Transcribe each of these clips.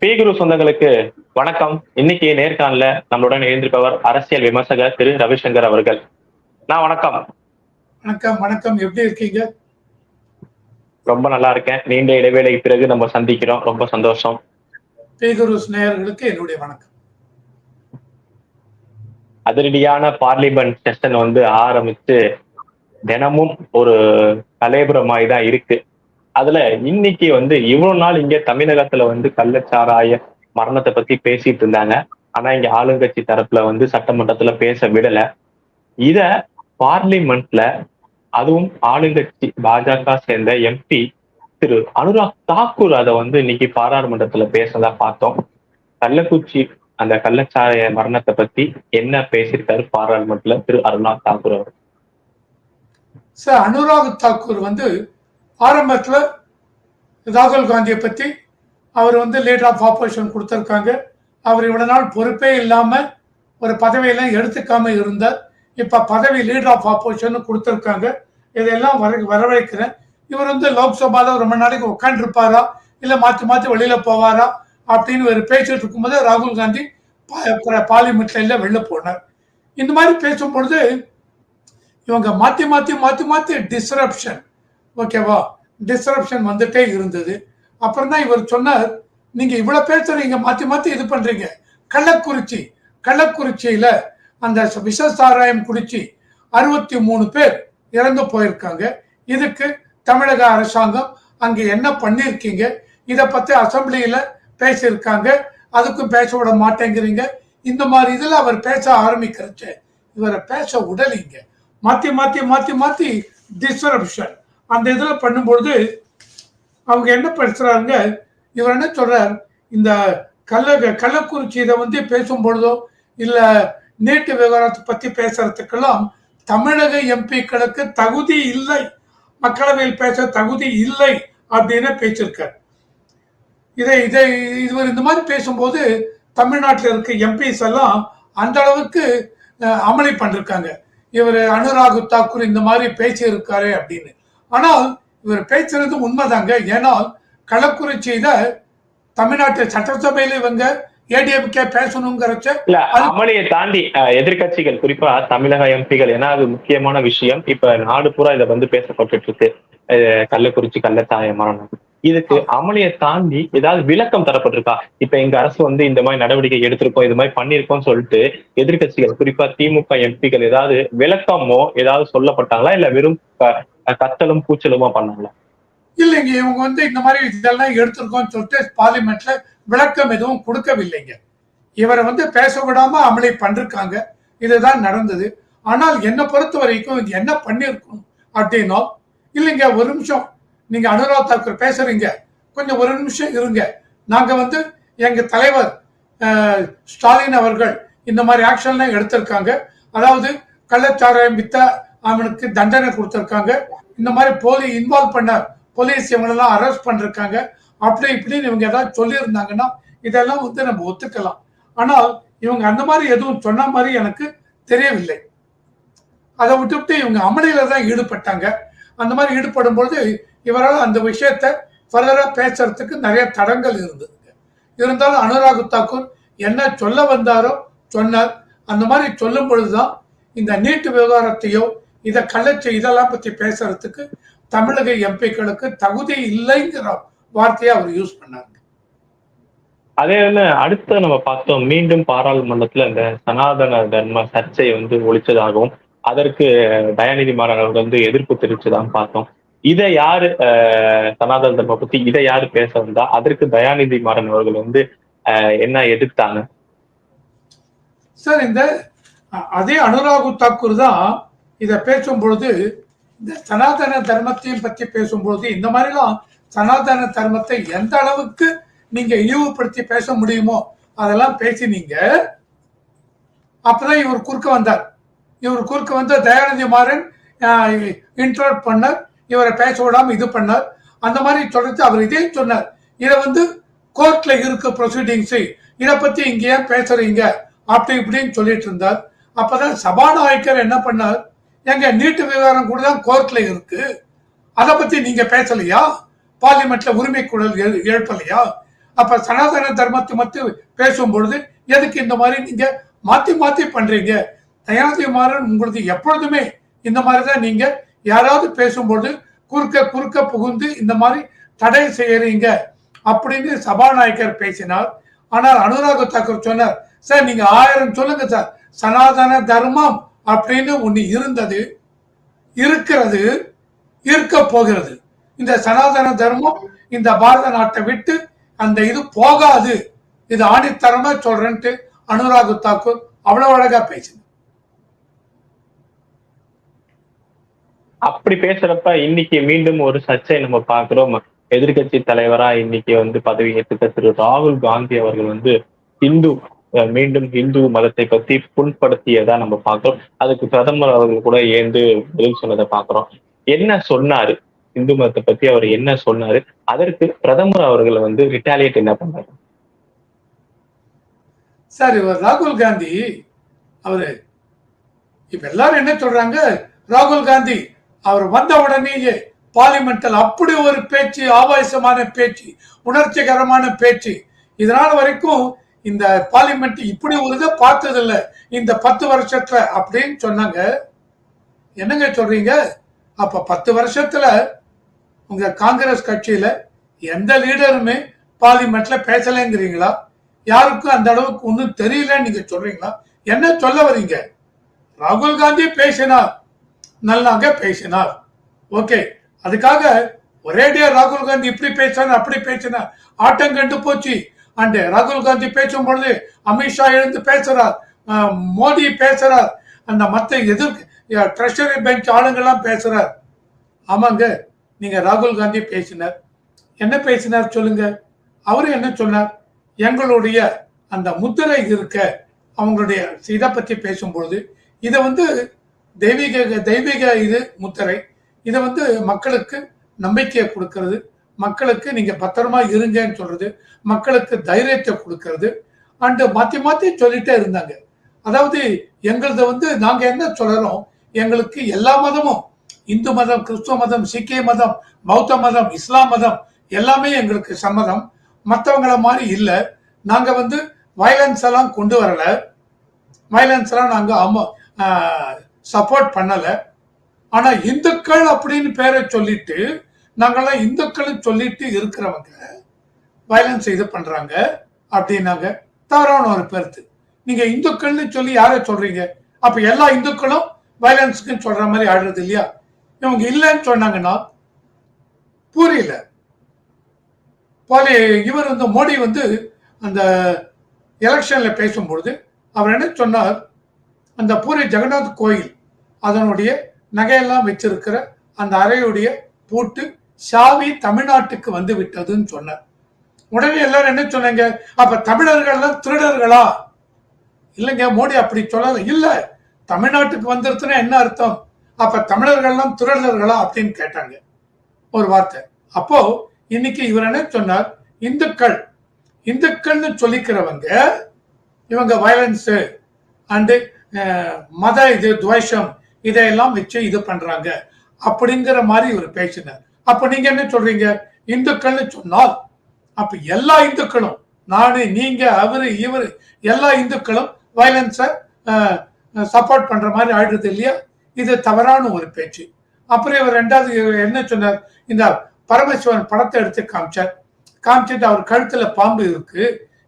பீகுரு சொந்தங்களுக்கு வணக்கம். இன்னைக்கு நேர்காணல நம்மளுடன் எழுந்திருப்பவர் அரசியல் விமர்சகர் திரு ரவிசங்கர் அவர்கள். நான் வணக்கம். வணக்கம் வணக்கம். எப்படி இருக்கீங்க? ரொம்ப நல்லா இருக்கேன். நீண்ட இடைவேளைக்கு பிறகு நம்ம சந்திக்கிறோம். ரொம்ப சந்தோஷம். பேகுருஸ் நேயர்களுக்கு என்னுடைய வணக்கம். அதிரடியான பார்லிமெண்ட் செஷன் வந்து ஆரம்பிச்சு தினமும் ஒரு கலைபுரமாய் தான் இருக்கு. அதுல இன்னைக்கு வந்து இவ்வளவு நாள் இங்க தமிழகத்துல வந்து கள்ளச்சாராய மரணத்தை பத்தி பேசிட்டு இருந்தாங்க. ஆனா இங்க ஆளுங்கட்சி தரப்புல வந்து சட்டமன்றத்துல பேச விடல. இத பார்லிமெண்ட்ல அதுவும் ஆளுங்கட்சி பாஜக சேர்ந்த எம்பி திரு அனுராக் தாக்கூர் அதை வந்து இன்னைக்கு பாராளுமன்றத்துல பேசதா பார்த்தோம். கள்ளக்குறிச்சி அந்த கள்ளச்சாராய மரணத்தை பத்தி என்ன பேசியிருக்காரு பாராளுமன்றத்துல திரு அருணாக் தாக்கூர் அவர் சார் அனுராக் தாக்கூர் வந்து ஆரம்பத்தில் ராகுல் காந்தியை பற்றி அவர் வந்து லீடர் ஆஃப் ஆப்போசிஷன் கொடுத்துருக்காங்க. அவர் இவ்வளோ நாள் பொறுப்பே இல்லாமல் ஒரு பதவியெல்லாம் எடுத்துக்காம இருந்தார். இப்போ பதவி லீடர் ஆஃப் ஆப்போசிஷன் கொடுத்துருக்காங்க. இதெல்லாம் வர வரவேற்கிறேன் இவர் வந்து லோக்சபாவில் ரொம்ப நாளைக்கு உட்காந்துருப்பாரா இல்லை மாற்றி மாற்றி வெளியில் போவாரா? அப்படின்னு ஒரு பேசிட்டு இருக்கும்போது ராகுல் காந்தி பார்லிமெண்ட்ல இல்ல வெளில போனார். இந்த மாதிரி பேசும்பொழுது இவங்க மாற்றி மாற்றி மாற்றி மாற்றி டிஸ்ரப்ஷன் ஓகேவா? டிஸ்டரப்ஷன் வந்துட்டே இருந்தது. அப்புறம் தான் இவர் சொன்னார் நீங்க இவ்வளவு பேசுறீங்க மாத்தி மாத்தி இது பண்றீங்க. கள்ளக்குறிச்சி கள்ளக்குறிச்சியில அந்த விஷ சாராயம் குடிச்சு அறுபத்தி மூணு பேர் இறந்து போயிருக்காங்க. இதுக்கு தமிழக அரசாங்கம் அங்க என்ன பண்ணிருக்கீங்க இதை பத்தி அசம்பிளியில பேசியிருக்காங்க. அதுக்கும் பேச விட மாட்டேங்கிறீங்க. இந்த மாதிரி இதுல அவர் பேச ஆரம்பிக்கிறச்சு இவரை பேச உடலிங்க. மாத்தி மாத்தி மாத்தி மாத்தி டிஸ்டரப்ஷன் அந்த இதில் பண்ணும்பொழுது அவங்க என்ன பேசுறாங்க இவர் என்ன சொல்றார்? இந்த கள்ள கள்ளக்குறிச்சி வந்து பேசும் பொழுதோ இல்ல நீட்டு விவகாரத்தை பற்றி பேசுறதுக்கெல்லாம் தமிழக எம்பிக்களுக்கு தகுதி இல்லை. மக்களவையில் பேச தகுதி இல்லை அப்படின்னு பேசியிருக்கார். இதை இதை இவர் இந்த மாதிரி பேசும்போது தமிழ்நாட்டில் இருக்க எம்பிஸ் எல்லாம் அந்த அளவுக்கு அமளி பண்ணிருக்காங்க. இவர் அனுராகு தாக்கூர் இந்த மாதிரி பேசியிருக்காரு அப்படின்னு. ஆனால் இவர் பேசுறது உண்மைதாங்க. ஏன்னால் கள்ளக்குறிச்சியில தமிழ்நாட்டு சட்டசபையில இவங்க ஏடிஎம்கே பேசணுங்கிறச்ச அமளியை தாண்டி அஹ், எதிர்க்கட்சிகள் குறிப்பா தமிழக எம்பிகள் ஏன்னா அது முக்கியமான விஷயம். இப்ப நாடு பூரா இதை வந்து பேசப்பட்டு இருக்கு கள்ளக்குறிச்சி கள்ளச்சாய மரணம். இதுக்கு அமளியை தாண்டி ஏதாவது விளக்கம் தரப்பட்டிருக்கா? இப்ப எங்க அரசு வந்து இந்த மாதிரி நடவடிக்கை எடுத்திருக்கோம் இது மாதிரி பண்ணிருக்கோம் சொல்லிட்டு எதிர்க்கட்சிகள் குறிப்பா திமுக எம்பிகள் ஏதாவது விளக்கமோ ஏதாவது சொல்லப்பட்டாங்களா? இல்ல வெறும் கத்தலும் கூச்சலுமா பண்ணாங்களா? இல்லைங்க இவங்க வந்து இந்த மாதிரி இதெல்லாம் எடுத்திருக்கோம்னு சொல்லிட்டு பார்லிமெண்ட்ல விளக்கம் எதுவும் கொடுக்கவில்லைங்க. இவரை வந்து பேச விடாம அமளி பண்ணிருக்காங்க. இதுதான் நடந்தது. ஆனால் என்னை பொறுத்த வரைக்கும் இது என்ன பண்ணிருக்கணும் அப்படின்னா இல்லைங்க ஒரு நிமிஷம். நீங்க அனுராக் தாக்கூர் பேசுறீங்க. கொஞ்சம் ஒரு நிமிஷம் இருங்க. நாங்க வந்து எங்க தலைவர் ஸ்டாலின் அவர்கள் இந்த மாதிரி ஆக்ஷன்லாம் எடுத்திருக்காங்க. அதாவது கள்ளச்சாராயம் வித்த அவனுக்கு தண்டனை கொடுத்திருக்காங்க. இந்த மாதிரி போலி இன்வால்வ் பண்ண போலீஸ் இவங்களெல்லாம் அரெஸ்ட் பண்ணிருக்காங்க. அப்படி இப்படின்னு இவங்க ஏதாவது சொல்லியிருந்தாங்கன்னா இதெல்லாம் வந்து நம்ம ஒத்துக்கலாம். ஆனால் இவங்க அந்த மாதிரி எதுவும் சொன்ன மாதிரி எனக்கு தெரியவில்லை. அதை விட்டுவிட்டு இவங்க அமளியில தான் ஈடுபட்டாங்க. அந்த மாதிரி ஈடுபடும் பொழுது இவரால் அந்த விஷயத்த ஃபர்தராக பேசுறதுக்கு நிறைய தடங்கள் இருந்ததுங்க இருந்தாலும் அனுராக் தாக்கூர் என்ன சொல்ல வந்தாரோ சொன்னார். அந்த மாதிரி சொல்லும் பொழுதுதான் இந்த நீட்டு விவகாரத்தையோ இதை கள்ளச்சி இதெல்லாம் பத்தி பேசுறதுக்கு தமிழக எம்பிக்களுக்கு தகுதி இல்லைங்கிற வார்த்தையை அவர் யூஸ் பண்ணாங்க அதே அடுத்து நம்ம பார்த்தோம் மீண்டும் பாராளுமன்றத்துல இந்த சனாதன தர்ம சர்ச்சை வந்து ஒழிச்சதாகவும் அதற்கு தயாநிதி மாறன் அவர்கள் வந்து எதிர்ப்பு தெரிவிச்சதாகவும் பார்த்தோம். இதை யாரு சனாதன தர்ம பத்தி இதை யாரு பேச வந்தா அதற்கு தயாநிதி மாறன் அவர்கள் வந்து அஹ், என்ன எதிர்த்தாங்க? சார் இந்த அதே அனுராக் தாக்கூர் தான் இதை பேசும் பொழுது இந்த சனாதன தர்மத்தையும் பற்றி பேசும்பொழுது இந்த மாதிரிலாம் சனாதன தர்மத்தை எந்த அளவுக்கு நீங்க இழிவுபடுத்தி பேச முடியுமோ அதெல்லாம் பேசினீங்க அப்பதான் இவர் குறுக்க வந்தார். இவர் குறுக்க வந்து தயாநிதி மாறன் இன்ட்ரோட் பண்ணார் இவரை பேச விடாம இது பண்ணார். அந்த மாதிரி தொடர்ந்து அவர் இதே சொன்னார். இதை வந்து கோர்ட்ல இருக்க ப்ரொசீடிங்ஸ் இதை பத்தி இங்க ஏன் பேசுறீங்க அப்படி இப்படின்னு சொல்லிட்டு இருந்தார். அப்பதான் சபாநாயகர் என்ன பண்ணார்? எங்க நீட்டு விவகாரம் கூட தான் கோர்ட்ல இருக்கு. அதை பத்தி நீங்க பேசலையா? பார்லிமெண்ட்ல உரிமை குரல் எழுப்பலையா? அப்ப சனாதன தர்மத்தை மட்டும் பேசும் பொழுது எதுக்கு இந்த மாதிரி நீங்க மாத்தி மாத்தி பண்றீங்க? தயாநிதி மாறன் உங்களுக்கு எப்பொழுதுமே இந்த மாதிரி தான் நீங்க யாராவது பேசும்பொழுது குறுக்க குறுக்க புகுந்து இந்த மாதிரி தடை செய்யறீங்க அப்படின்னு சபாநாயகர் பேசினார். ஆனால் அனுராக தாக்கர் சொன்னார் சார் நீங்க ஆயிரம் சொல்லுங்க சார். சனாதன தர்மம் அப்படின்னு ஒண்ணு இருந்தது இருக்கிறது இருக்க போகிறது. இந்த சனாதன தர்மம் இந்த பாரத நாட்டை விட்டு அந்த இது போகாது. இது ஆணித்தரமா சொல்றேன்ட்டு அனுராக் தாக்கூர் அவ்வளவு அழகா பேசினார். அப்படி பேசுறப்ப இன்னைக்கு மீண்டும் ஒரு சர்ச்சை நம்ம பாக்குறோம் எதிர்கட்சி தலைவரா இன்னைக்கு வந்து பதவி ஏற்றுக்க திரு ராகுல் காந்தி அவர்கள் வந்து இந்து மீண்டும் இந்து மதத்தை பத்தி புண்படுத்தியதா நம்ம பார்க்கிறோம். அதுக்கு பிரதமர் அவர்கள் கூட ஏந்து பதில் சொன்னதை பார்க்கிறோம். என்ன சொன்னாரு? இந்து மதத்தை பத்தி அவர் என்ன சொன்னாரு? அதற்கு பிரதமர் அவர்கள் வந்து ரிட்டாலியேட் என்ன பண்ணாரு? சார் இவர் ராகுல் காந்தி அவரு இப்ப எல்லாரும் என்ன சொல்றாங்க? ராகுல் காந்தி அவர் வந்த உடனேயே பார்லிமெண்டில் அப்படி ஒரு பேச்சு ஆபாசமான பேச்சு உணர்ச்சிகரமான பேச்சு இதனால வரைக்கும் இந்த பார்லிமெண்ட் இப்படி ஒரு இதை பார்த்ததில்ல. இந்த பத்து வருஷத்துல அப்படின்னு சொன்னாங்க. என்னங்க சொல்றீங்க? அப்ப பத்து வருஷத்துல உங்க காங்கிரஸ் கட்சியில எந்த லீடருமே பார்லிமெண்ட்ல பேசலைங்கிறீங்களா? யாருக்கும் அந்த அளவுக்கு ஒன்றும் தெரியலன்னு நீங்க சொல்றீங்களா? என்ன சொல்ல வரீங்க? ராகுல் காந்தி பேசினார். நல்லாங்க பேசினார். ஓகே. அதுக்காக ஒரேடியா ராகுல் காந்தி இப்படி பேசினார் அப்படி பேசினார். ஆட்டம் கண்டு போச்சு. அண்ட் ராகுல் காந்தி பேசும் பொழுது அமித்ஷா எழுந்து பேசுறார். மோடி பேசுறார். அந்த மத்த எதிர் ட்ரெஷரி பெஞ்ச் ஆளுங்கெல்லாம் பேசுறார். ஆமாங்க நீங்க ராகுல் காந்தி பேசினார். என்ன பேசினார் சொல்லுங்க. அவரு என்ன சொன்னார்? எங்களுடைய அந்த முத்திரை இருக்க அவங்களுடைய இதை பற்றி பேசும்பொழுது இதை வந்து தெய்வீக தெய்வீக இது முத்திரை. இதை வந்து மக்களுக்கு நம்பிக்கையை கொடுக்கறது. மக்களுக்கு நீங்க பத்திரமா இருங்கன்னு சொல்றது மக்களுக்கு தைரியத்தை கொடுக்கறது அண்டு மாத்தி மாத்தி சொல்லிட்டே இருந்தாங்க. அதாவது எங்களது வந்து நாங்க என்ன சொல்றோம் எங்களுக்கு எல்லா மதமும் இந்து மதம் கிறிஸ்துவ மதம் சீக்கிய மதம் பௌத்த மதம் இஸ்லாம் மதம் எல்லாமே எங்களுக்கு சம்மதம். மற்றவங்கள மாதிரி இல்லை. நாங்க வந்து வயலன்ஸ் எல்லாம் கொண்டு வரல. வயலன்ஸ் எல்லாம் நாங்க ஆமா சப்போர்ட் பண்ணல. ஆனா இந்துக்கள் அப்படின்னு பேரை சொல்லிட்டு நாங்கள்லாம் இந்துக்கள் சொல்லிட்டு இருக்கிறவங்க வயலன்ஸ் இது பண்றாங்க அப்படின்னாங்க. தவறான ஒரு கருத்து. நீங்க இந்துக்கள்னு சொல்லி யாரை சொல்றீங்க? அப்ப எல்லா இந்துக்களும் வயலன்ஸ்க்குன்னு சொல்ற மாதிரி ஆடுறது இல்லையா? இவங்க இல்லைன்னு சொன்னாங்கன்னா புரியல. போலி இவர் வந்து மோடி வந்து அந்த எலெக்ஷன்ல பேசும்பொழுது அவர் என்ன சொன்னார்? அந்த பூரி ஜெகநாத் கோயில் அதனுடைய நகையெல்லாம் வச்சிருக்கிற அந்த அறையுடைய பூட்டு சாவி தமிழ்நாட்டுக்கு வந்து விட்டதுன்னு சொன்னார். உடனே எல்லாரும் என்ன சொன்னாங்க? அப்ப தமிழர்கள்லாம் திருடர்களா? இல்லைங்க மோடி அப்படி சொல்லல. இல்ல தமிழ்நாட்டுக்கு வந்துருச்சுன்னா என்ன அர்த்தம்? அப்ப தமிழர்கள்லாம் திருடர்களா அப்படின்னு கேட்டாங்க. ஒரு வார்த்தை. அப்போ இன்னைக்கு இவர் என்ன சொன்னார்? இந்துக்கள். இந்துக்கள்னு சொல்லிக்கிறவங்க இவங்க வயலன்ஸ் அண்டு மத இது துவேஷம் இதையெல்லாம் வச்சு இது பண்றாங்க. அப்படிங்கிற மாதிரி இவர் பேசினார். அப்ப நீங்க என்ன சொல்றீங்க? இந்துக்கள்னு சொன்னால் அப்ப எல்லா இந்துக்களும் நானு நீங்க அவரு இவரு எல்லா இந்துக்களும் வயலன்ஸை சப்போர்ட் பண்ற மாதிரி ஆயிடுறது இல்லையா? இது தவறான ஒரு பேச்சு. அப்புறம் இவர் ரெண்டாவது இவர் என்ன சொன்னார்? இந்த பரமசிவன் படத்தை எடுத்து காமிச்சார். காமிச்சிட்டு அவர் கழுத்துல பாம்பு இருக்கு.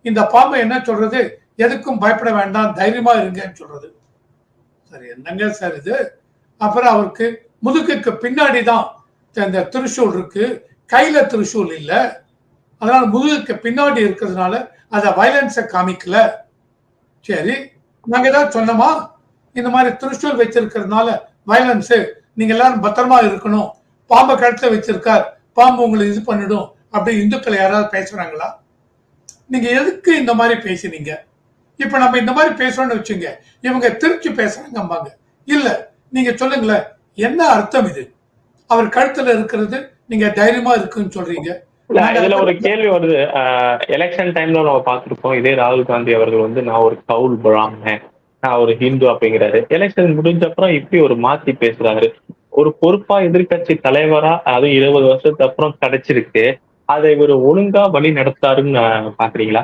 இந்த பாம்பு என்ன சொல்றது? எதுக்கும் பயப்பட வேண்டாம் தைரியமா இருங்கன்னு சொல்றது. சரி என்னங்க சார் இது? அப்புறம் அவருக்கு முதுகுக்கு பின்னாடி தான் இந்த திருஷூல் இருக்கு. கையில திருஷூல் இல்ல. அதனால முதுகுக்கு பின்னாடி இருக்கிறதுனால அத வயலன்ஸை காமிக்கல. சரி நாங்க ஏதாவது சொன்னோமா? இந்த மாதிரி திருஷூல் வச்சிருக்கிறதுனால வயலன்ஸ் நீங்க எல்லாரும் பத்திரமா இருக்கணும். பாம்பை கழுத்துல வச்சிருக்கார். பாம்பு உங்களை இது பண்ணிடும் அப்படி இந்துக்கள் யாராவது பேசுறாங்களா? நீங்க எதுக்கு இந்த மாதிரி பேசுனீங்க? இப்ப நம்ம இந்த மாதிரி பேசுறோம்னு வச்சுங்க இவங்க திருச்சி பேசுறாங்கம்பாங்க. இல்ல நீங்க சொல்லுங்களேன் என்ன அர்த்தம் இது? அவர் கழுத்துல இருக்கிறது நீங்க தைரியமா இருக்குன்னு சொல்றீங்க. இதுல ஒரு கேள்வி வருது. எலெக்ஷன் டைம்ல நம்ம பார்த்திருப்போம். இதே ராகுல் காந்தி அவர்கள் வந்து நான் ஒரு கவுல் பிராமணன். நான் ஒரு ஹிந்து அப்படிங்கிறாரு. எலெக்ஷன் முடிஞ்ச அப்புறம் இப்படி ஒரு மாத்தி பேசுறாரு. ஒரு பொறுப்பா எதிர்க்கட்சி தலைவரா அது இருபது வருஷத்துக்கு அப்புறம் கிடைச்சிருக்கு. அதை இவர் ஒழுங்கா வழி நடத்தாருன்னு பாக்குறீங்களா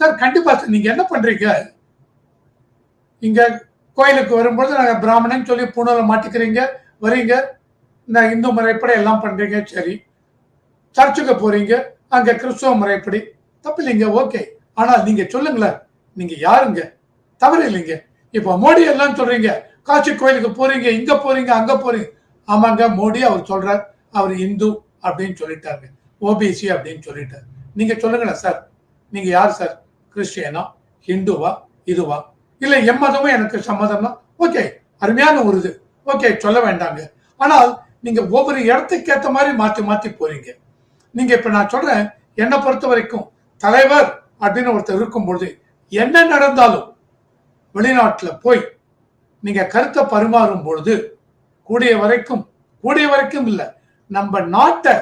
சார் கண்டிப்பா சார். நீங்க என்ன பண்றீங்க? இங்க கோயிலுக்கு வரும்பொழுது நாங்க பிராமணன் சொல்லி பூணூலை மாட்டிக்கிறீங்க வரீங்க. இந்த இந்து முறைப்படி எல்லாம் பண்றீங்க சரி. சர்ச்சுக்கு போறீங்க அங்க கிறிஸ்துவ முறைப்படி. தப்பு இல்லைங்க ஓகே. ஆனால் நீங்க சொல்லுங்களேன் நீங்க யாருங்க? தவறு இல்லைங்க. இப்போ மோடி எல்லாம் சொல்றீங்க காட்சி கோயிலுக்கு போறீங்க இங்க போறீங்க அங்க போறீங்க. ஆமாங்க மோடி அவர் சொல்றார் அவர் இந்து அப்படின்னு சொல்லிட்டாருங்க ஓபிசி அப்படின்னு சொல்லிட்டார். நீங்க சொல்லுங்களேன் சார். நீங்க யார் சார்? கிறிஸ்டியனா? ஹிந்துவா? இதுவா? இல்ல எம்மதமும் எனக்கு சம்மதம்னா ஓகே அருமையான ஒரு இது. ஓகே சொல்ல வேண்டாங்க. ஆனால் நீங்க ஒவ்வொரு இடத்துக்கு ஏற்ற மாதிரி மாத்தி மாத்தி போறீங்க. நீங்க இப்ப நான் சொல்றேன் என்னை பொறுத்த வரைக்கும் தலைவர் அப்படின்னு ஒருத்தர் இருக்கும் பொழுது என்ன நடந்தாலும் வெளிநாட்டில் போய் நீங்க கருத்தை பரிமாறும் பொழுது கூடிய வரைக்கும் கூடிய வரைக்கும் இல்லை நம்ம நாட்டை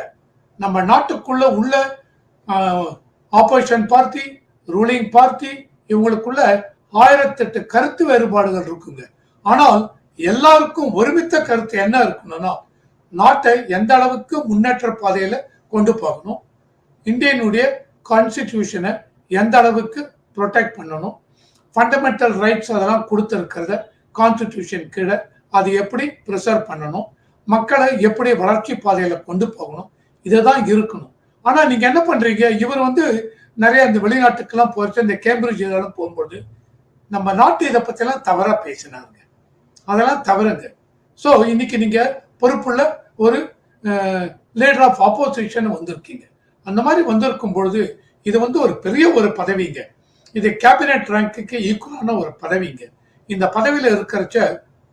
நம்ம நாட்டுக்குள்ள உள்ள ஆப்போசிஷன் பார்ட்டி ரூலிங் பார்ட்டி இவங்களுக்குள்ள ஆயிரத்தெட்டு கருத்து வேறுபாடுகள் இருக்குங்க. ஆனால் எல்லாருக்கும் ஒருமித்த கருத்து என்ன இருக்கணும்னா நாட்டை எந்த அளவுக்கு முன்னேற்ற பாதையில கொண்டு போகணும்? இந்தியனுடைய கான்ஸ்டிடியூஷனை எந்த அளவுக்கு ப்ரொடெக்ட் பண்ணணும்? ஃபண்டமெண்டல் ரைட்ஸ் அதெல்லாம் கொடுத்துருக்கிறத கான்ஸ்டிடியூஷன் கீழே அது எப்படி ப்ரிசர்வ் பண்ணணும்? மக்களை எப்படி வளர்ச்சி பாதையில கொண்டு போகணும்? இதுதான் இருக்கணும். ஆனா நீங்க என்ன பண்றீங்க? இவர் வந்து நிறைய இந்த வெளிநாட்டுக்கெல்லாம் போயிட்டு இந்த கேம்பிரிட்ஜ் இதெல்லாம் போகும்போது நம்ம நாட்டு இதை பற்றிலாம் தவறா பேசினாங்க அதெல்லாம் தவறுங்க. ஸோ இன்னைக்கு நீங்க பொறுப்புள்ள ஒரு லீடர் ஆஃப் ஆப்போசிஷன் வந்திருக்கீங்க. அந்த மாதிரி வந்திருக்கும் பொழுது இது வந்து ஒரு பெரிய ஒரு பதவிங்க. இது கேபினெட் ரேங்க்குக்கு ஈக்குவலான ஒரு பதவிங்க. இந்த பதவியில் இருக்கிறச்ச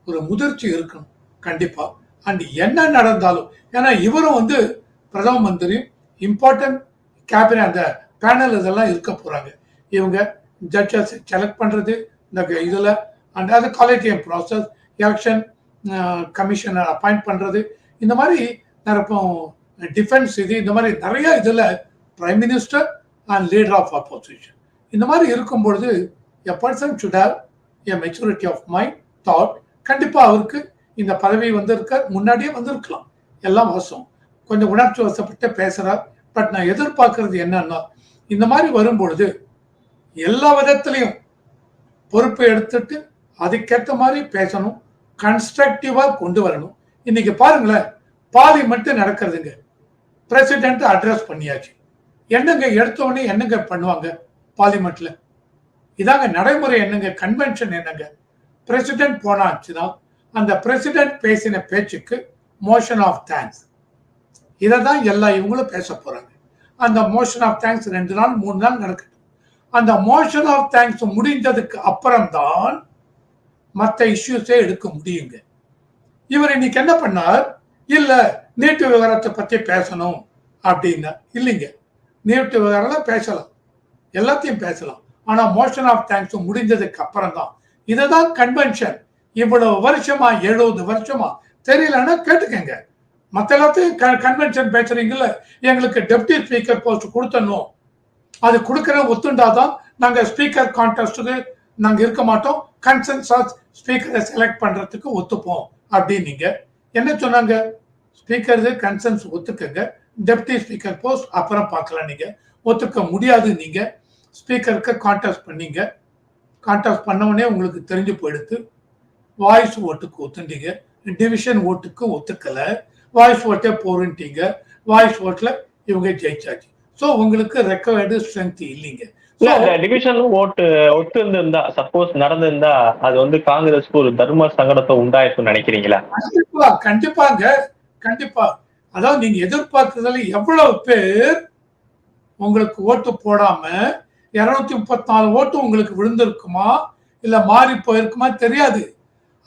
ஒரு முதிர்ச்சி இருக்கணும் கண்டிப்பாக அண்ட் என்ன நடந்தாலும் ஏன்னா இவரும் வந்து பிரதம மந்திரி இம்பார்ட்டன்ட் கேபினட் அந்த பேனல் இதெல்லாம் இருக்க போகிறாங்க இவங்க ஜட்ஜஸ் செலக்ட் பண்ணுறது இந்த இதில் அண்ட் அது collegium process election commissioner appoint பண்ணுறது இந்த மாதிரி நிறைய டிஃபென்ஸ் இது இந்த மாதிரி நிறைய இதில் prime minister and leader of opposition இந்த மாதிரி இருக்கும் பொழுது a person should have a maturity of mind that கண்டிப்பாக அவருக்கு இந்த பதவி வந்திருக்க முன்னாடியே வந்திருக்கலாம். எல்லாம் வசம் கொஞ்சம் உணர்ச்சி வசப்பட்டு பேசுகிறார் பட் நான் எதிர்பார்க்கறது என்னன்னா இந்த மாதிரி வரும்பொழுது எல்லா விதத்துலையும் பொறுப்பு எடுத்துட்டு அதுக்கேற்ற மாதிரி பேசணும். கன்ஸ்ட்ரக்டிவா கொண்டு வரணும். இன்னைக்கு பாருங்களேன் பார்லிமெண்ட் நடக்கிறதுங்க. பிரசிடென்ட் அட்ரஸ் பண்ணியாச்சு. என்னங்க எடுத்தவொடனே என்னங்க பண்ணுவாங்க பார்லிமெண்ட்ல இதாங்க நடைமுறை என்னங்க கன்வென்ஷன் என்னங்க? பிரசிடென்ட் போனாச்சுன்னா அந்த பிரசிடென்ட் பேசின பேச்சுக்கு மோஷன் ஆஃப் தேங்க்ஸ் இதை தான் எல்லா இவங்களும் பேச போறாங்க. அந்த மோஷன் ஆஃப் தேங்க்ஸ் ரெண்டு நாள் மூணு நாள் நடக்கட்டும். அந்த மோஷன் ஆஃப் தேங்க்ஸ் முடிந்ததுக்கு அப்புறம்தான் மற்ற இஷ்யூஸே எடுக்க முடியுங்க. இவர் இன்னைக்கு என்ன பண்ணார்? இல்ல நீட்டு விவகாரத்தை பத்தி பேசணும் அப்படின்னா இல்லைங்க. நீட்டு விவகாரம் பேசலாம். எல்லாத்தையும் பேசலாம். ஆனா மோஷன் ஆஃப் தேங்க்ஸ் முடிஞ்சதுக்கு அப்புறம் தான் இதுதான் கன்வென்ஷன் இவ்வளவு வருஷமா எழுபது வருஷமா? தெரியலன்னா கேட்டுக்கங்க. மற்ற எல்லாத்தையும் கன்வென்ஷன் பேசுறீங்கல்ல எங்களுக்கு டெப்டி ஸ்பீக்கர் போஸ்ட் கொடுத்தணும் அது கொடுக்கிற ஒத்துண்டாதான் நாங்கள் ஸ்பீக்கர் கான்டெஸ்ட்டுக்கு நாங்க இருக்க மாட்டோம். கன்சென்சஸ் ஸ்பீக்கரை செலக்ட் பண்றதுக்கு ஒத்துப்போம். அப்படின்னீங்க என்ன சொன்னாங்க? ஸ்பீக்கர் கன்சென்ஸ் ஒத்துக்கங்க. டெப்டி ஸ்பீக்கர் போஸ்ட் அப்புறம் பார்க்கலாம் நீங்க. ஒத்துக்க முடியாது நீங்க. ஸ்பீக்கருக்கு கான்டாக்ட் பண்ணீங்க. கான்டாக்ட் பண்ணவொடனே உங்களுக்கு தெரிஞ்சு போயிடுத்து வாய்ஸ் ஓட்டுக்கு ஒத்துட்டீங்க டிவிஷன் ஓட்டுக்கு ஒத்துக்கல. வாய்ஸ் ஓட்டே போறீங்க வாய்ஸ் ஓட்டில் இவங்க ஜெயிச்சாச்சு. ஸோ உங்களுக்கு ரெக்கவர்டு ஸ்ட்ரென்த் இல்லைங்க. டிவிஷன் ஓட்டு ஒத்து இருந்திருந்தா சப்போஸ் நடந்திருந்தா அது வந்து காங்கிரஸ்க்கு ஒரு தர்ம சங்கடத்தை உண்டாயிருக்கும்னு நினைக்கிறீங்களா? கண்டிப்பா கண்டிப்பாங்க கண்டிப்பா. அதாவது நீங்க எதிர்பார்க்கறதுல எவ்வளவு பேர் உங்களுக்கு ஓட்டு போடாம இருநூத்தி முப்பத்தி நாலு ஓட்டு உங்களுக்கு விழுந்திருக்குமா இல்ல மாறி போயிருக்குமா தெரியாது.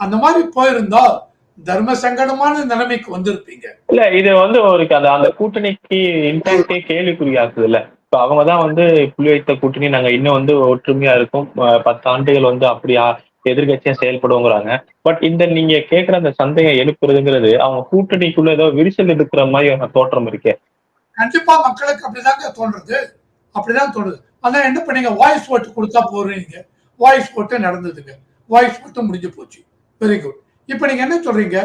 அந்த மாதிரி போயிருந்தால் தர்ம சங்கடமான நிலைமைக்கு வந்திருப்பீங்க. இல்ல இது வந்து ஒரு அந்த அந்த கூட்டணிக்கு இன்டென்ட்டே கேள்விக்குறியாக்குது இல்ல இப்ப அவங்க தான் வந்து புள்ளி வைத்த கூட்டணி. நாங்க இன்னும் வந்து ஒற்றுமையா இருக்கும். பத்து ஆண்டுகள் வந்து அப்படியா எதிர்கட்சியா செயல்படுவோங்கிறாங்க. பட் இந்த நீங்க கேட்குற அந்த சந்தேகம் எழுப்புறதுங்கிறது அவங்க கூட்டணிக்குள்ள ஏதோ விரிசல் எடுக்கிற மாதிரி தோற்றம் இருக்கே. கண்டிப்பா மக்களுக்கு அப்படிதாங்க தோன்றது. அப்படிதான் தோணுது. அதான் என்ன பண்ணீங்க? வாய்ஸ் ஓட்டு கொடுத்தா போறீங்க. வாய்ஸ் ஓட்டு நடந்ததுங்க. வாய்ஸ் ஓட்டு முடிஞ்சு போச்சு. வெரி குட் இப்போ நீங்க என்ன சொல்றீங்க?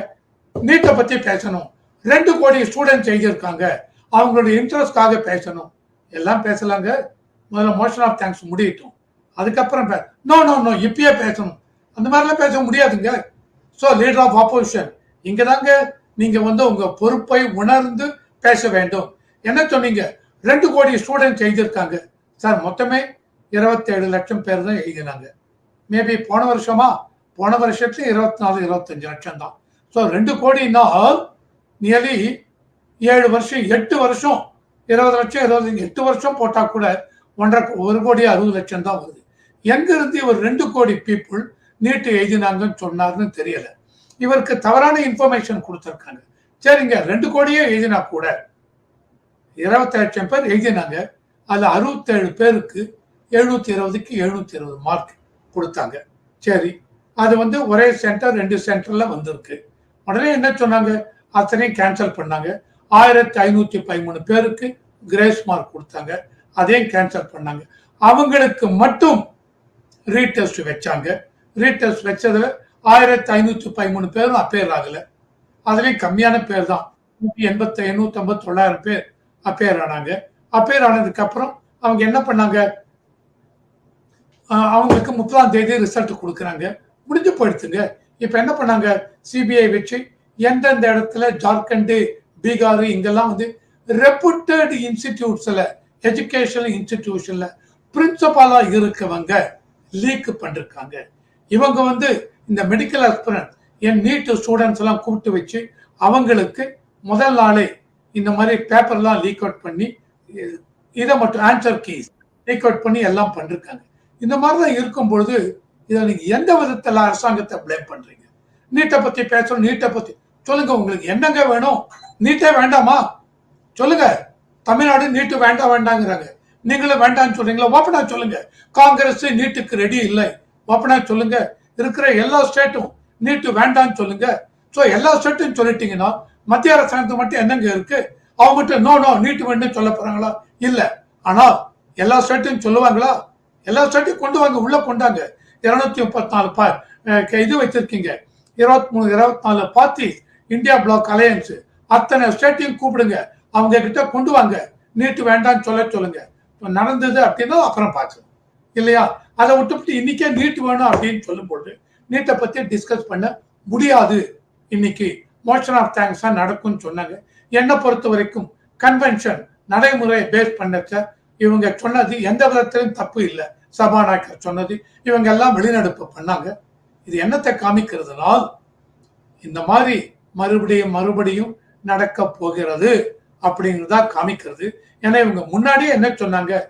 நீட்டை பத்தி பேசணும். ரெண்டு கோடி ஸ்டூடெண்ட்ஸ் எழுதியிருக்காங்க அவங்களுடைய இன்ட்ரெஸ்ட்காக பேசணும். எல்லாம் பேசலாங்க. முதல்ல மோஷன் ஆஃப் தேங்க்ஸ் முடியட்டும். அதுக்கப்புறம் பே நோ நோ நோ இப்பயே பேசணும். அந்த மாதிரிலாம் பேச முடியாதுங்க. ஸோ லீடர் ஆஃப் ஆப்போசிஷன் இங்கே தாங்க நீங்கள் வந்து உங்கள் பொறுப்பை உணர்ந்து பேச வேண்டும். என்ன சொன்னீங்க? ரெண்டு கோடி ஸ்டூடெண்ட்ஸ் எழுதியிருக்காங்க. சார் மொத்தமே இருபத்தேழு லட்சம் பேர் தான் எழுதினாங்க. மேபி போன வருஷமா? போன வருஷத்துல இருபத்தி நாலு இருபத்தஞ்சு லட்சம் தான். ஸோ ரெண்டு கோடின்னா நியர்லி ஏழு வருஷம் எட்டு வருஷம் இருபது லட்சம் இருபது எட்டு வருஷம் போட்டால் கூட ஒன்றரை ஒரு கோடி அறுபது லட்சம் தான் வருது. எங்கிருந்து இவர் ரெண்டு கோடி பீப்புள் நீட்டு எழுதினாங்கன்னு சொன்னார்னு தெரியல. இவருக்கு தவறான இன்ஃபர்மேஷன் கொடுத்துருக்காங்க. சரிங்க ரெண்டு கோடியே எழுதினா கூட இருபத்தி லட்சம் பேர் எழுதினாங்க. அதில் அறுபத்தேழு பேருக்கு எழுநூத்தி இருபதுக்கு எழுநூத்தி இருபது மார்க் கொடுத்தாங்க. சரி அது வந்து ஒரே சென்டர் ரெண்டு சென்டர்ல வந்திருக்கு. உடனே என்ன சொன்னாங்க? அத்தனையும் கேன்சல் பண்ணாங்க. ஆயிரத்தி ஐநூத்தி பதிமூணு பேருக்கு கிரேஸ் மார்க் கொடுத்தாங்க. அதையும் கேன்சல் பண்ணாங்க. அவங்களுக்கு மட்டும் ரீடெஸ்ட் வச்சாங்க. ரீடெஸ்ட் வச்சதுல ஆயிரத்தி ஐநூத்தி பதிமூணு பேரும் அப்பேர் ஆகல. அதுலயும் கம்மியான பேர் தான். நூத்தி எண்பத்தி எண்ணூத்தி ஐம்பத்தி தொள்ளாயிரம் பேர் அப்பேர் ஆனாங்க. அப்பேர் ஆனதுக்கு அப்புறம் அவங்க என்ன பண்ணாங்க? அவங்களுக்கு முப்பதாம் தேதி ரிசல்ட் கொடுக்குறாங்க. முடிஞ்சு போயிடுத்துங்க இப்ப என்ன பண்ணாங்க? சிபிஐ வச்சு எந்தெந்த இடத்துல ஜார்க்கண்டு பீகார் இங்கெல்லாம் வந்து ரெப்புட்டட் இன்ஸ்டிடியூட்ஸில் எஜுகேஷனல் இன்ஸ்டிடியூஷனில் பிரின்சிபாலாக இருக்கவங்க லீக் பண்ணிருக்காங்க. இவங்க வந்து இந்த மெடிக்கல் அஸ்பிரண்ட் என் நீட்டு ஸ்டூடெண்ட்ஸ் எல்லாம் கூப்பிட்டு வச்சு அவங்களுக்கு முதல் நாளே இந்த மாதிரி பேப்பர்லாம் லீக் அவுட் பண்ணி இதை மட்டும் ஆன்சர் கீஸ் லீக் அவுட் பண்ணி எல்லாம் பண்ணிருக்காங்க. இந்த மாதிரி தான் இருக்கும் பொழுது இதை நீங்கள் எந்த விதத்தில் அரசாங்கத்தை பிளேம் பண்ணுறீங்க நீட்டை பற்றி பேசணும் நீட்டை பற்றி சொல்லுங்க உங்களுக்கு என்னங்க வேணும்? நீட்டே வேண்டாமா? சொல்லுங்க. தமிழ்நாடு நீட்டு வேண்டாம் வேண்டாங்கிறாங்க. நீங்களும் வேண்டாம்னு சொல்றீங்களா? ஓப்பனா சொல்லுங்க. காங்கிரஸ் நீட்டுக்கு ரெடி இல்லை. ஓப்பனா சொல்லுங்க. இருக்கிற எல்லா ஸ்டேட்டும் நீட்டு வேண்டாம்னு சொல்லுங்க. ஸோ எல்லா ஸ்டேட்டும் சொல்லிட்டீங்கன்னா மத்திய அரசாங்கத்தை மட்டும் என்னங்க இருக்கு? அவங்ககிட்ட நோ நோ நீட்டு வேணும்னு சொல்ல போறாங்களா? இல்ல. ஆனா எல்லா ஸ்டேட்டும் சொல்லுவாங்களா? எல்லா ஸ்டேட்டையும் கொண்டு வாங்க உள்ள கொண்டாங்க. இருநூத்தி முப்பத்தி நாலு பா இது வச்சிருக்கீங்க. இருபத்தி மூணு இருபத்தி நாலு பார்ட்டி இந்தியா பிளாக் அலையன்ஸ் அத்தனை ஸ்டேட்டையும் கூப்பிடுங்க. அவங்க கிட்ட கொண்டு வாங்க. நீட்டு வேண்டாம்னு சொல்ல சொல்லுங்க. இப்போ நடந்தது அப்படின்னா அப்புறம் பார்க்கலாம். இல்லையா? அதை விட்டுவிட்டு இன்னைக்கே நீட் வேணும் அப்படின்னு சொல்லும்போது நீட்டை பற்றி டிஸ்கஸ் பண்ண முடியாது. இன்னைக்கு மோஷன் ஆஃப் தேங்க்ஸ் நடக்கும்னு சொன்னாங்க. என்னை பொறுத்த வரைக்கும் கன்வென்ஷன் நடைமுறையை பேஸ் பண்ணச்ச இவங்க சொன்னது எந்த விதத்திலும் தப்பு இல்லை. சபாநாயகர் சொன்னது இவங்க எல்லாம் வெளிநடப்பு பண்ணாங்க. இது என்னத்தை காமிக்கிறதுனால் இந்த மாதிரி மறுபடியும் மறுபடியும் நடக்க போகிறது அப்படிங்கிறதா காமிக்கிறது. ஏன்னா இவங்க முன்னாடியே என்ன சொன்னாங்க?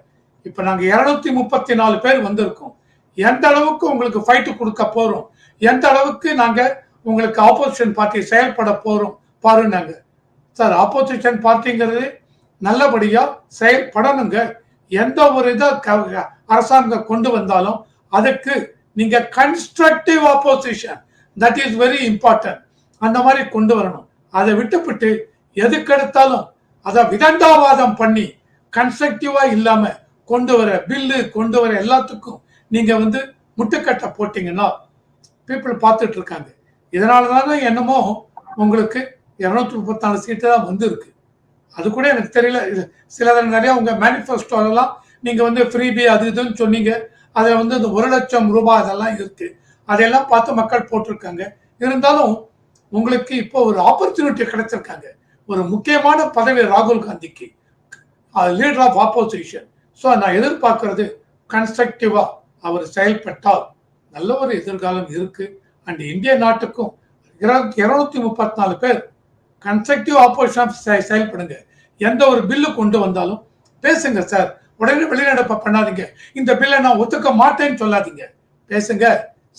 இப்ப நாங்க இருநூத்தி முப்பத்தி நாலு பேர் வந்திருக்கோம். எந்த அளவுக்கு உங்களுக்கு ஃபைட்டு கொடுக்க போறோம்? எந்த அளவுக்கு நாங்க உங்களுக்கு ஆப்போசிஷன் பார்ட்டி செயல்பட போறோம்? பாருனாங்க சார் ஆப்போசிஷன் பார்ட்டிங்கிறது நல்லபடியா செயல்படணுங்க. எந்த ஒரு இதை க- அரசாங்கம் கொண்டு வந்தாலும் அதுக்கு நீங்க constructive opposition that is very important அந்த மாதிரி கொண்டு வரணும். அதை விட்டுப்பட்டு எதுக்கெடுத்தாலும் அதை விதண்டாவாதம் பண்ணி கன்ஸ்ட்ரக்டிவா இல்லாம கொண்டு வர பில்லு கொண்டு வர எல்லாத்துக்கும் நீங்க வந்து முட்டுக்கட்டை போட்டீங்கன்னா பீப்புள் பார்த்துட்டு இருக்காங்க. இதனால தானே என்னமோ உங்களுக்கு இரநூத்தி முப்பத்தாலு சீட்டு தான் வந்திருக்கு. அது கூட எனக்கு தெரியல. இது சில நிறைய உங்க மேனிஃபெஸ்டோலாம் நீங்க வந்து ஃப்ரீபி அது இதுன்னு சொன்னீங்க. அதில் வந்து இந்த ஒரு லட்சம் ரூபாய் அதெல்லாம் இருக்கு. அதையெல்லாம் பார்த்து மக்கள் போட்டிருக்காங்க. இருந்தாலும் உங்களுக்கு இப்போ ஒரு ஆப்பர்ச்சுனிட்டி கிடைச்சிருக்காங்க. ஒரு முக்கியமான பதவி ராகுல் காந்திக்கு. லீடர் ஆஃப் ஆப்போசிஷன் ஸோ நான் எதிர்பார்க்கறது கன்ஸ்ட்ரக்டிவா அவர் செயல்பட்டால் நல்ல ஒரு எதிர்காலம் இருக்கு. அண்ட் இந்திய நாட்டுக்கும் இருநூத்தி முப்பத்தி நாலு பேர் கன்ஸ்ட்ரக்டிவ் ஆப்போசிஷன் செயல்படுங்க. எந்த ஒரு பில்லு கொண்டு வந்தாலும் பேசுங்க சார் உடனே வெளிநடப்ப பண்ணாதீங்க. இந்த பில்லை நான் ஒத்துக்க மாட்டேன்னு சொல்லாதீங்க. பேசுங்க.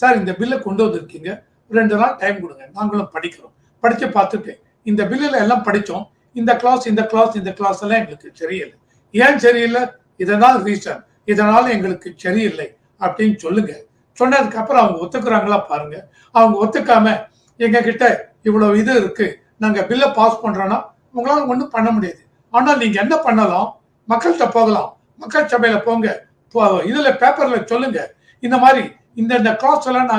சார் இந்த பில்லை கொண்டு வந்திருக்கீங்க. ரெண்டு நாள் டைம் கொடுங்க. நாங்களும் படிக்கிறோம். படித்து பார்த்துட்டு இந்த பில்லில் எல்லாம் படித்தோம். இந்த கிளாஸ் இந்த கிளாஸ் இந்த கிளாஸ் எல்லாம் எங்களுக்கு சரியில்லை. ஏன் சரியில்லை? இதனால் ரீசன் இதனால் எங்களுக்கு சரியில்லை அப்படின்னு சொல்லுங்க. சொன்னதுக்கு அப்புறம் அவங்க ஒத்துக்கிறாங்களா பாருங்க. அவங்க ஒத்துக்காம எங்க கிட்ட இவ்வளவு இது இருக்கு. நாங்க பில்லை பாஸ் பண்றோம்னா உங்களால் ஒன்றும் பண்ண முடியாது. ஆனால் நீங்க என்ன பண்ணலாம்? மக்கள்கிட்ட போகலாம். மக்கள் சபையில போங்க. இதில் இதுல பேப்பர்ல சொல்லுங்க. இந்த மாதிரி இந்த இந்த கிளாஸ் எல்லாம்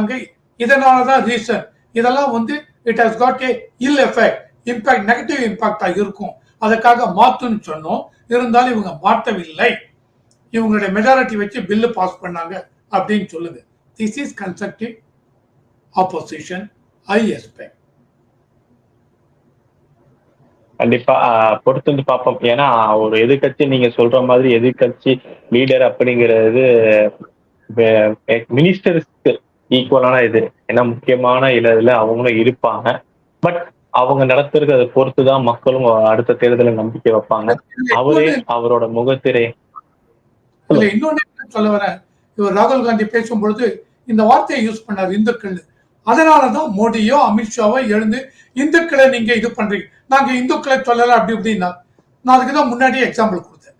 நாங்க இதனாலதான் ரீசன் இதெல்லாம் வந்து it has got a ill effect impact negative இம்பாக்டா இருக்கும். அதுக்காக மாத்துன்னு சொன்னோம். இருந்தாலும் இவங்க மாற்றவில்லை இவங்களுடைய மெஜாரிட்டி வச்சு பில்லு பாஸ் பண்ணாங்க. அப்படின்னு சொல்லுங்க. This is constructive opposition I expect கண்டிப்பா பொறுத்து வந்து பார்ப்போம். ஏன்னா ஒரு எதிர்க்கட்சி நீங்க சொல்ற மாதிரி எதிர்க்கட்சி லீடர் அப்படிங்கிறது மினிஸ்டர்ஸ்க்கு ஈக்குவலான இது. ஏன்னா முக்கியமான இதுல அவங்களும் இருப்பாங்க. பட் அவங்க நடத்துறது அதை பொறுத்து தான் மக்களும் அடுத்த தேர்தலில் நம்பிக்கை வைப்பாங்க. அவரே அவரோட முகத்திரை. இன்னொன்னு சொல்ல வரேன். இவர் ராகுல் காந்தி பேசும் பொழுது இந்த வார்த்தையை யூஸ் பண்ணார் இந்துக்கள் அதனாலதான் மோடியோ அமித்ஷாவோ எழுந்து இந்துக்களை நீங்க இது பண்றீங்க. நாங்க இந்துக்களை சொல்லல அப்படி இப்படின்னா நான் அதுக்கு தான் முன்னாடியே எக்ஸாம்பிள் கொடுத்தேன்.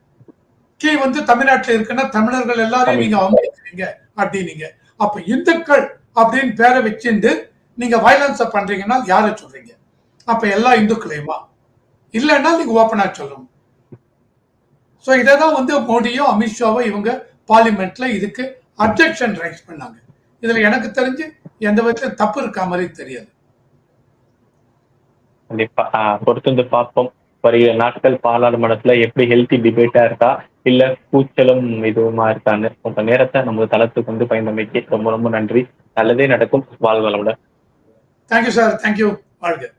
கீ வந்து தமிழ்நாட்டுல இருக்குன்னா தமிழர்கள் எல்லாரையும் நீங்க அவமதிக்கிறீங்க அப்படின்னீங்க. அப்ப இந்துக்கள் அப்படின்னு பேரை வச்சுட்டு நீங்க வயலன்ஸ பண்றீங்கன்னா யாரை சொல்றீங்க? அப்ப எல்லா இந்துக்களையுமா? இல்லைன்னா நீங்க ஓப்பனா சொல்லணும் ஸோ இதை தான் வந்து மோடியும் அமித்ஷாவோ இவங்க பார்லிமெண்ட்ல இதுக்கு அப்ஜெக்ஷன் ரைஸ் பண்ணாங்க. இதுல எனக்கு தெரிஞ்சு எந்த விதத்துல தப்பு இருக்கா மாதிரி தெரியாது. கண்டிப்பா. ஆஹ் பொறுத்து வந்து பார்ப்போம். வருகிற நாட்கள் பாராளுமன்றத்துல எப்படி ஹெல்த்தி டிபேட்டா இருக்கா? இல்ல கூச்சலும் இதுவுமா இருக்கான்னு உங்க நேரத்தை நம்ம தளத்துக்கு வந்து பயந்தமைக்கு ரொம்ப ரொம்ப நன்றி. நல்லதே நடக்கும். வாழ்வளமுடன் தேங்க்யூ சார் தேங்க்யூ வாழ்க.